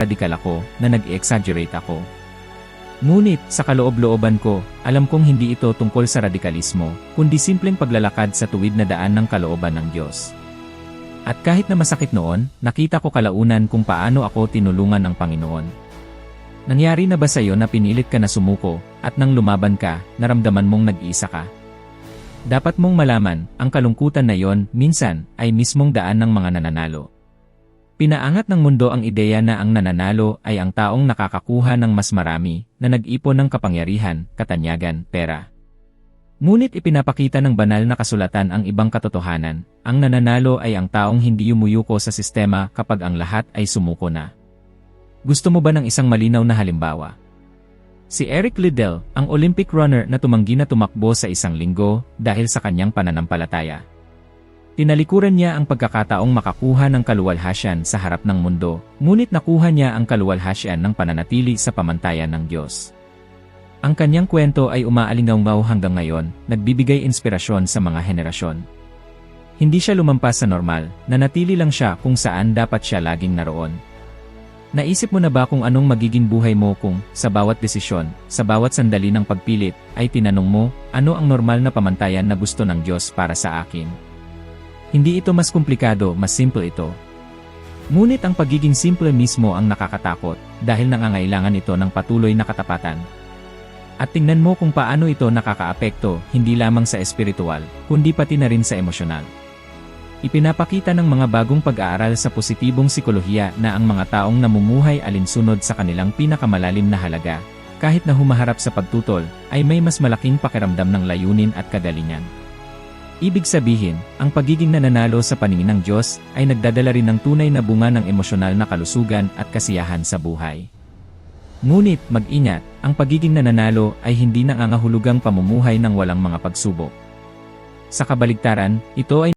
radikal ako, na nag-exaggerate ako. Ngunit, sa kaloob-looban ko, alam kong hindi ito tungkol sa radikalismo, kundi simpleng paglalakad sa tuwid na daan ng kalooban ng Diyos. At kahit na masakit noon, nakita ko kalaunan kung paano ako tinulungan ng Panginoon. Nangyari na ba sa iyo na pinilit ka na sumuko, at nang lumaban ka, naramdaman mong nag-iisa ka? Dapat mong malaman, ang kalungkutan na yon, minsan, ay mismong daan ng mga nananalo. Pinaangat ng mundo ang ideya na ang nananalo ay ang taong nakakakuha ng mas marami, na nag-ipon ng kapangyarihan, katanyagan, pera. Ngunit ipinapakita ng banal na kasulatan ang ibang katotohanan, ang nananalo ay ang taong hindi yumuyuko sa sistema kapag ang lahat ay sumuko na. Gusto mo ba ng isang malinaw na halimbawa? Si Eric Liddell, ang Olympic runner na tumanggi na tumakbo sa isang linggo dahil sa kanyang pananampalataya. Tinalikuran niya ang pagkakataong makakuha ng kaluwalhasyan sa harap ng mundo, ngunit nakuha niya ang kaluwalhasyan ng pananatili sa pamantayan ng Diyos. Ang kanyang kwento ay umaalingaw hanggang ngayon, nagbibigay inspirasyon sa mga henerasyon. Hindi siya lumampas sa normal, nanatili lang siya kung saan dapat siya laging naroon. Naisip mo na ba kung anong magiging buhay mo kung, sa bawat desisyon, sa bawat sandali ng pagpilit, ay tinanong mo, ano ang normal na pamantayan na gusto ng Diyos para sa akin? Hindi ito mas komplikado, mas simple ito. Ngunit ang pagiging simple mismo ang nakakatakot, dahil nangangailangan ito ng patuloy na katapatan. At tingnan mo kung paano ito nakakaapekto, hindi lamang sa espiritual, kundi pati na rin sa emosyonal. Ipinapakita ng mga bagong pag-aaral sa positibong sikolohiya na ang mga taong namumuhay alinsunod sa kanilang pinakamalalim na halaga, kahit na humaharap sa pagtutol, ay may mas malaking pakiramdam ng layunin at kagalingan. Ibig sabihin, ang pagiging nananalo sa paningin ng Diyos ay nagdadala rin ng tunay na bunga ng emosyonal na kalusugan at kasiyahan sa buhay. Ngunit, mag-ingat, ang pagiging nananalo ay hindi nangangahulugang pamumuhay ng walang mga pagsubok. Sa kabaligtaran, ito ay